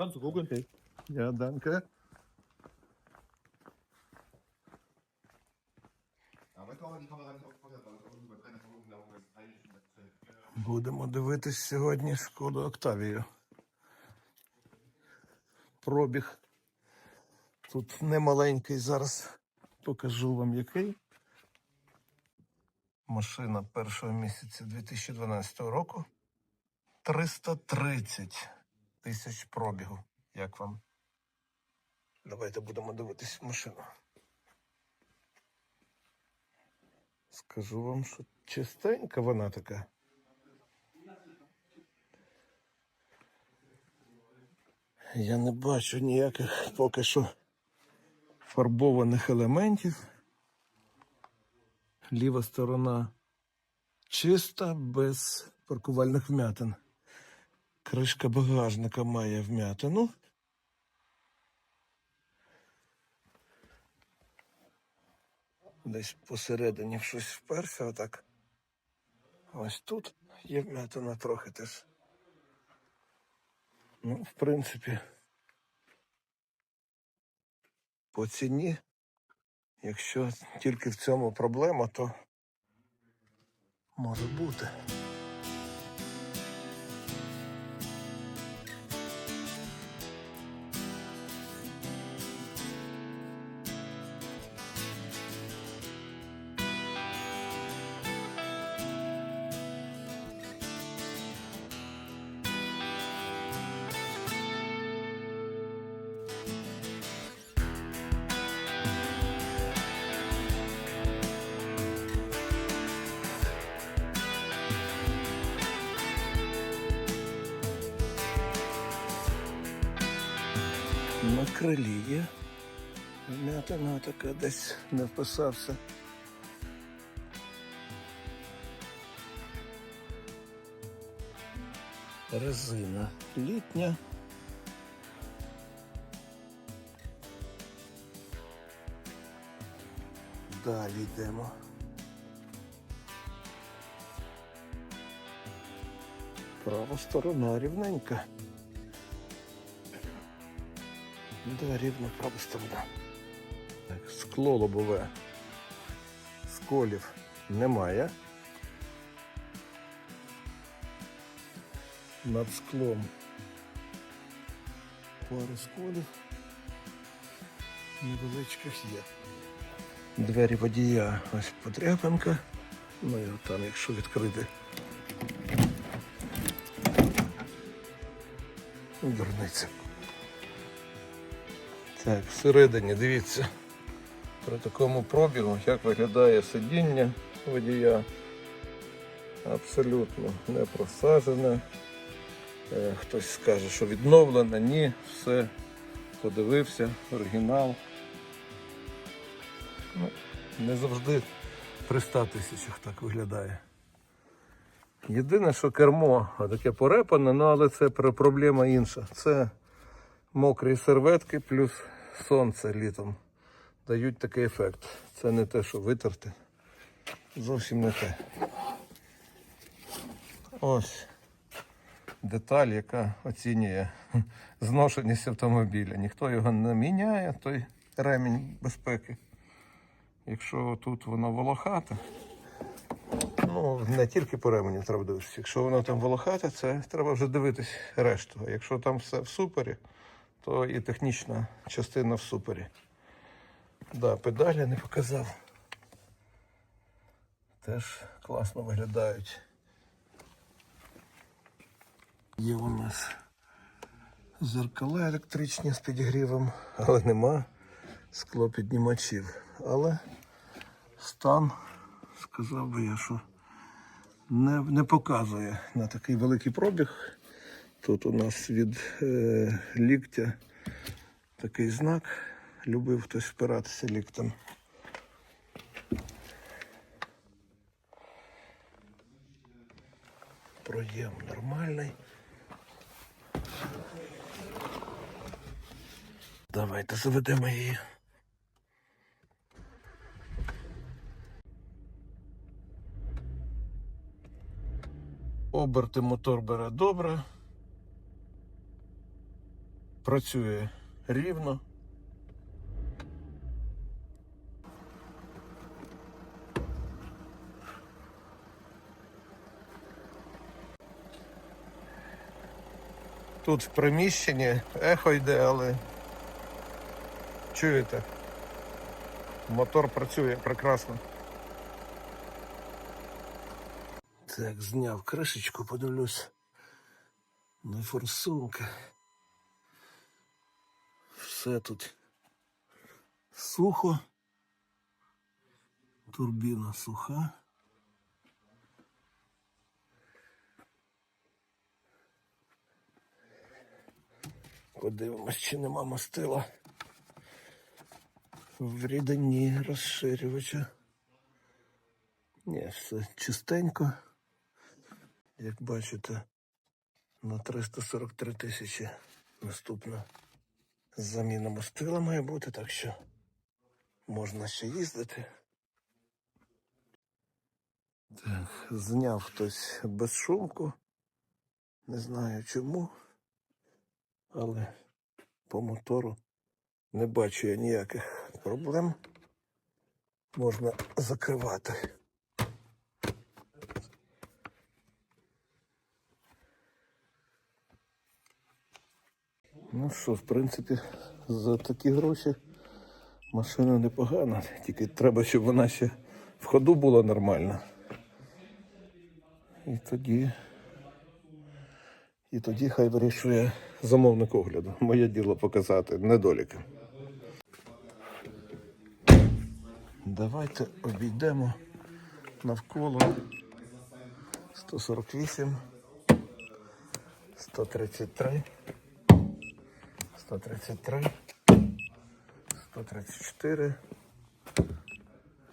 Kannst du gucken. Okay. Ja, danke. Будемо дивитись сьогодні шкоду Октавію. Пробіг. Тут немаленький зараз. Покажу вам який. Машина першого місяця 2012 року. 330 тисяч пробігу. Як вам? Давайте будемо дивитись машину. Скажу вам, що чистенька вона така. Я не бачу ніяких поки що фарбованих елементів. Ліва сторона чиста, без паркувальних вмятин. Кришка багажника має вмятину. Десь посередині щось вперся отак. Ось тут є вмятина трохи теж. Ну, в принципі, по ціні, якщо тільки в цьому проблема, то може бути. На крилі є. Вмятина така десь не вписався. Резина літня. Далі йдемо. Права сторона рівненька. Да, рівно сторона. Так, скло лобове. Сколів немає. Над склом пару сколів. Невеличких є. Двері водія ось подряпинка. Ну і там, якщо відкрити. Дурниця. Так, всередині дивіться. При такому пробігу, як виглядає сидіння водія. Абсолютно не просажене. Е, Хтось скаже, що відновлене. Ні, все подивився, оригінал. Ну, не завжди при 100 тисячах так виглядає. Єдине, що кермо таке порепане, ну але це проблема інша. Це мокрі серветки плюс сонце літом дають такий ефект. Це не те, що витерти. Зовсім не те. Ось деталь, яка оцінює зношеність автомобіля. Ніхто його не міняє, той ремінь безпеки. Якщо тут воно волохате, ну не тільки по ременю треба дивитися. Якщо воно там волохате, це треба вже дивитись решту. А якщо там все в супері, то і технічна частина в супері. Да, педалі не показав. Теж класно виглядають. Є у нас зеркала електричні з підігрівом, але нема склопіднімачів. Але стан, сказав би я, що не, не показує на такий великий пробіг. Тут у нас від е, ліктя такий знак. Любив хтось впиратися ліктем. Проєм нормальний. Давайте заведемо її. Оберти мотор бере добре. Працює рівно. Тут в приміщенні ехо йде, але чуєте, мотор працює прекрасно. Так, зняв кришечку, подивлюсь на форсунки. Все тут сухо. Турбіна суха. Подивимось, чи нема мастила в рідині розширювача. Ні, все чистенько. Як бачите, на 343 тисячі наступна заміна мастила має бути, так що можна ще їздити. Так, зняв хтось безшумку. Не знаю чому, але по мотору не бачу я ніяких проблем. Можна закривати. Ну що, в принципі, за такі гроші машина непогана. Тільки треба, щоб вона ще в ходу була нормально. І тоді. І тоді хай вирішує замовник огляду. Моє діло показати недоліки. Давайте обійдемо навколо 148, 133, 133, 134,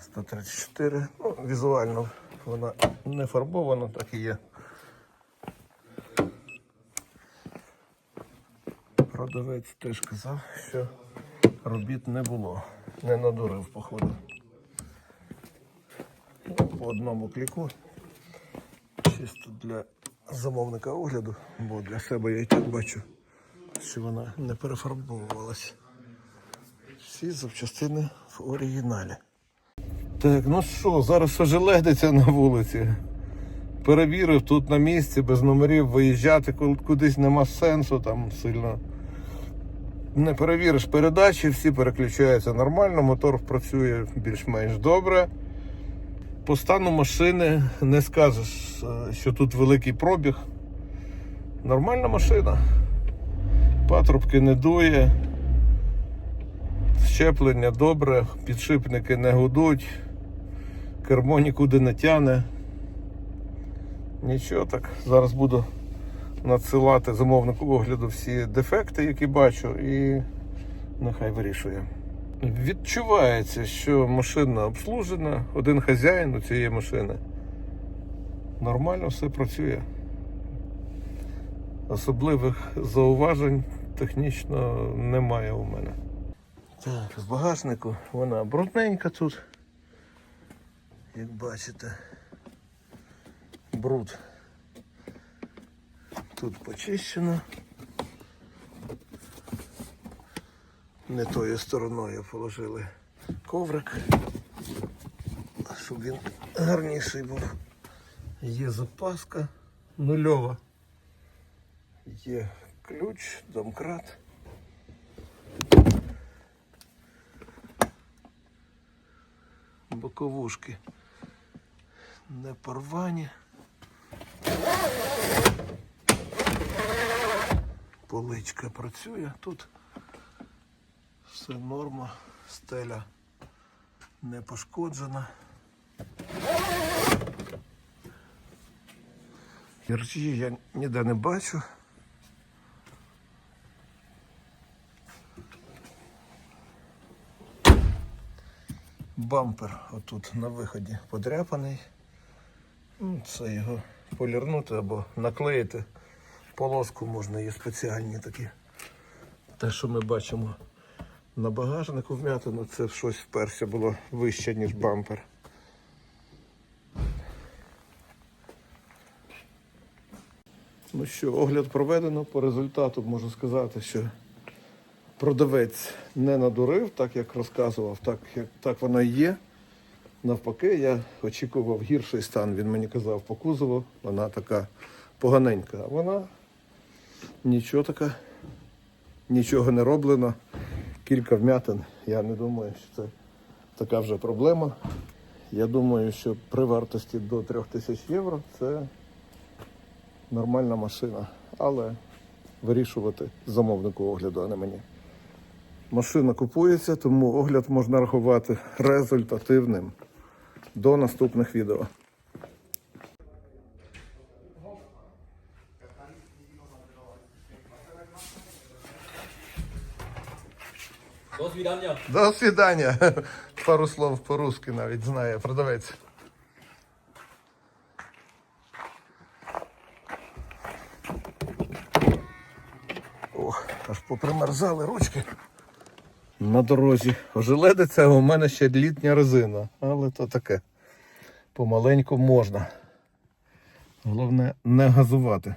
134. Ну, візуально вона не фарбована, так і є. Продавець теж казав, що робіт не було. Не надурив, походу. Ну, По одному кліку. Чисто для замовника огляду, бо для себе я і так бачу, що вона не перефарбовувалась. Всі запчастини в оригіналі. Так, ну що, зараз що же на вулиці. Перевірив тут на місці, без номерів виїжджати кудись нема сенсу там сильно. Не перевіриш передачі, всі переключаються нормально, мотор працює більш-менш добре. По стану машини не скажеш, е, що тут великий пробіг. Нормальна машина. Патрубки не дує. Щеплення добре, підшипники не гудуть, кермо нікуди не тяне. Нічого так. Зараз буду надсилати замовнику огляду всі дефекти, які бачу, і нехай вирішує. Відчувається, що машина обслужена, один хазяїн у цієї машини. Нормально все працює. Особливих зауважень технічно немає у мене. Так, в багажнику вона брудненька тут. Як бачите, бруд тут почищено. Не тою стороною положили коврик, щоб він гарніший був. Є запаска нульова. Є ключ, домкрат. Боковушки не порвані. Поличка працює тут. Все норма, стеля не пошкоджена. Іржі я ніде не бачу. Бампер отут на виході подряпаний. Ну, Це його полірнути або наклеїти. Полоску можна є спеціальні такі. Те, що ми бачимо на багажнику вм'ятину, це щось вперся було вище, ніж бампер. Ну що, огляд проведено. По результату можу сказати, що продавець не надурив, так як розказував, так, як, так воно і є. Навпаки, я очікував гірший стан. Він мені казав по кузову, вона така поганенька. А вона нічого така, нічого не роблено. Кілька вмятин. Я не думаю, що це така вже проблема. Я думаю, що при вартості до 3000 євро це нормальна машина. Але вирішувати замовнику огляду, а не мені. Машина купується, тому огляд можна рахувати результативним. До наступних відео. До свидання. До свидання. Пару слов по-русски навіть знає продавець. Ох, аж попримерзали ручки. На дорозі ожеледиться, у мене ще літня резина, але то таке. Помаленьку можна. Головне не газувати.